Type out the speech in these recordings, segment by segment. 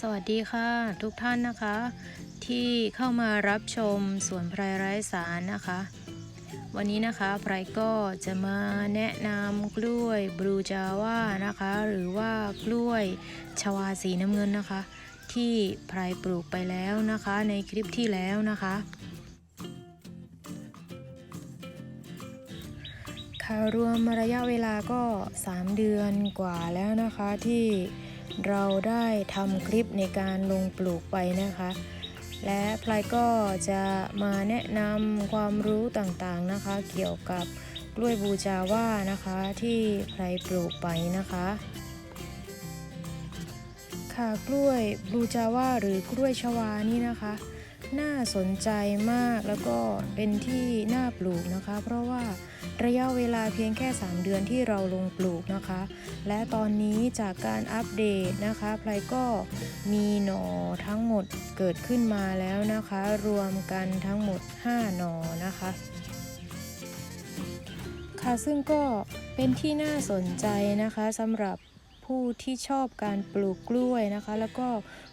สวัสดีค่ะทุกท่านนะคะ ที่เข้ามารับชมสวนไพรไร้สารนะคะ วันนี้นะคะไพรก็จะมาแนะนำกล้วยบลูจาว่านะคะ หรือว่ากล้วยชวาสีน้ำเงินนะคะ ที่ไพรปลูกไปแล้วนะคะ ในคลิปที่แล้วนะคะค่ะรวมระยะเวลาก็ 3 เดือนกว่าแล้วนะคะที่ เราได้ทำคลิปในการลงปลูกไปนะคะ และพลายก็จะมาแนะนำความรู้ต่างๆนะคะ เกี่ยวกับกล้วยบูจาว่านะคะที่พลายปลูกไปนะคะค่ะกล้วยบูจาว่าหรือกล้วยชวานี่นะคะ น่าสนใจมากแล้วก็เป็นที่น่าปลูกนะคะ เพราะว่า ระยะเวลาเพียงแค่ 3 เดือนที่เราลงปลูกนะคะ และตอนนี้จากการอัปเดตนะคะพลก็มีหน่อทั้งหมดเกิดขึ้นมาแล้วนะคะ รวมกันทั้งหมด 5 หน่อนะคะ ค่ะซึ่งก็เป็นที่น่าสนใจนะคะสำหรับผู้ที่ชอบการปลูกกล้วยนะคะ แล้วก็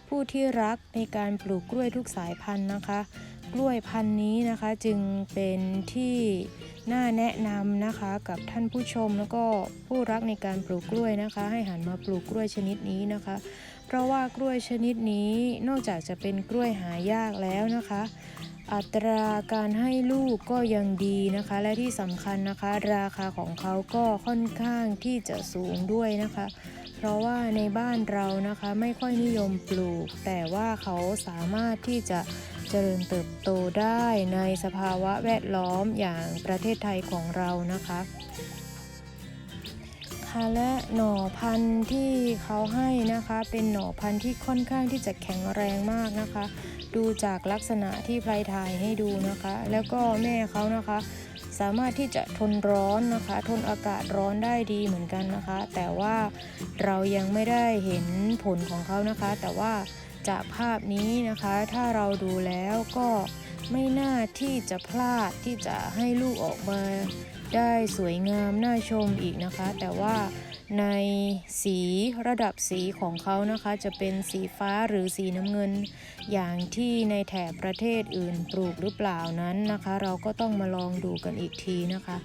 ผู้ที่รักในการปลูกกล้วยทุกสายพันธุ์นะคะ กล้วยพันธุ์นี้นะคะจึงเป็นที่น่าแนะนำนะคะกับท่านผู้ชมแล้วก็ผู้รักในการปลูกกล้วยนะคะ ให้หันมาปลูกกล้วยชนิดนี้นะคะ เพราะว่ากล้วยชนิดนี้นอกจากจะเป็นกล้วยหายากแล้วนะคะ อัตราการให้ลูกก็ยังดีนะคะ และที่สำคัญนะคะ ราคาของเขาก็ค่อนข้างที่จะสูงด้วยนะคะ ราะว่าในบ้านเรานะคะไม่ค่อยนิยมปลูก แต่ว่าเขาสามารถที่จะเจริญเติบโตได้ในสภาวะแวดล้อมอย่างประเทศไทยของเรานะคะค่ะและหน่อพันธุ์ที่เขาให้นะคะเป็นหน่อพันธุ์ที่ค่อนข้างที่จะแข็งแรงมากนะคะ ดูจากลักษณะที่ไพรถ่ายให้ดูนะคะ แล้วก็แม่เขานะคะ สามารถที่จะทนร้อนนะคะ ทนอากาศร้อนได้ดีเหมือนกันนะคะ แต่ว่าเรายังไม่ได้เห็นผลของเขานะคะ แต่ว่าจากภาพนี้นะคะ ถ้าเราดูแล้วก็ไม่น่าที่จะพลาดที่จะให้ลูกออกมา ได้สวยงามน่าชมอีกนะคะ แต่ว่าในสีระดับสีของเขานะคะ จะเป็นสีฟ้าหรือสีน้ำเงิน อย่างที่ในแถบประเทศอื่นปลูกหรือเปล่านั้นนะคะ เราก็ต้องมาลองดูกันอีกทีนะคะ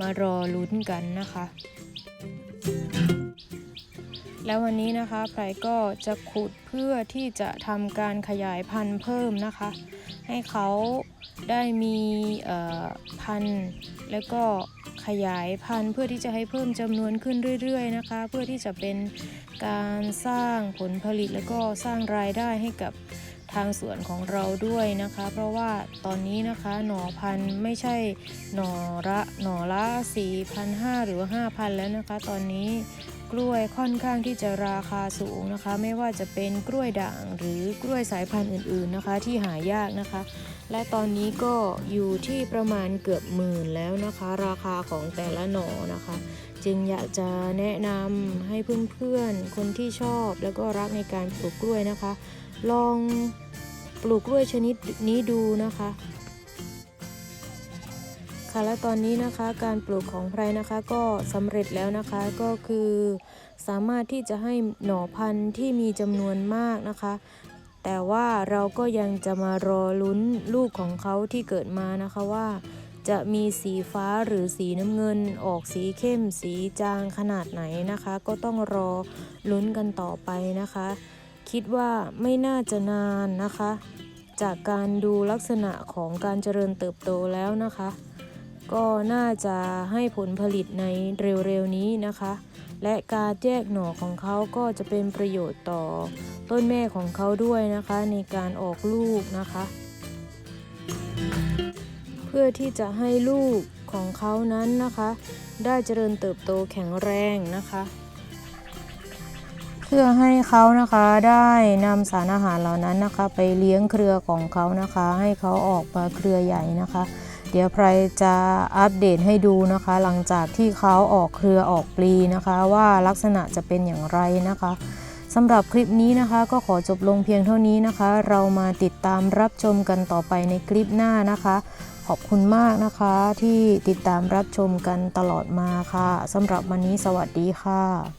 มารอลุ้นกันนะคะ แล้ววันนี้นะคะไพรก็จะขุดเพื่อที่จะทำการขยายพันธุ์เพิ่มนะคะ ให้เขาได้มีพันธุ์แล้วก็ขยายพันธุ์เพื่อที่จะให้เพิ่มจำนวนขึ้นเรื่อยๆนะคะ เพื่อที่จะเป็นการสร้างผลผลิตแล้วก็สร้างรายได้ให้กับทางสวนของเราด้วยนะคะ เพราะว่าตอนนี้นะคะหน่อพันธุ์ไม่ใช่หน่อละหน่อละ4,500หรือว่า5,000 แล้วนะคะ ตอนนี้ กล้วยค่อนข้างที่จะราคาสูงนะคะ ไม่ว่าจะเป็นกล้วยด่างหรือกล้วยสายพันธุ์อื่นๆนะคะ ที่หายากนะคะ และตอนนี้ก็อยู่ที่ประมาณเกือบหมื่นแล้วนะคะ ราคาของแต่ละหน่อนะคะ จึงอยากจะแนะนำให้เพื่อนๆคนที่ชอบแล้วก็รักในการปลูกกล้วยนะคะ ลองปลูกกล้วยชนิดนี้ดูนะคะค่ะ และตอนนี้นะคะการปลูกของไพรนะคะก็สำเร็จแล้วนะคะก็คือสามารถที่จะให้หน่อพันธุ์ที่มีจำนวนมากนะคะ แต่ว่าเราก็ยังจะมารอลุ้นลูกของเขาที่เกิดมานะคะว่า จะมีสีฟ้าหรือสีน้ำเงิน ออกสีเข้มสีจางขนาดไหนนะคะ ก็ต้องรอลุ้นกันต่อไปนะคะ คิดว่าไม่น่าจะนานนะคะจากการดูลักษณะของการเจริญเติบโตแล้วนะคะ ก็น่าจะให้ผลผลิตในเร็วๆนี้นะคะ และการแยกหน่อของเขาก็จะเป็นประโยชน์ต่อต้นแม่ของเขาด้วยนะคะ ในการออกลูกนะคะ เพื่อที่จะให้ลูกของเขานั้นนะคะ ได้เจริญเติบโตแข็งแรงนะคะ เพื่อให้เขานะคะได้นำสารอาหารเหล่านั้นนะคะ ไปเลี้ยงเครือของเขานะคะ ให้เขาออกมาเครือใหญ่นะคะ เดี๋ยวไพรจะอัปเดตให้ดูนะคะ หลังจากที่เขาออกเครือออกปลีนะคะ ว่าลักษณะจะเป็นอย่างไรนะคะสำหรับคลิปนี้นะคะก็ขอจบลงเพียงเท่านี้นะคะ เรามาติดตามรับชมกันต่อไปในคลิปหน้านะคะ ขอบคุณมากนะคะที่ติดตามรับชมกันตลอดมาค่ะสำหรับวันนี้สวัสดีค่ะ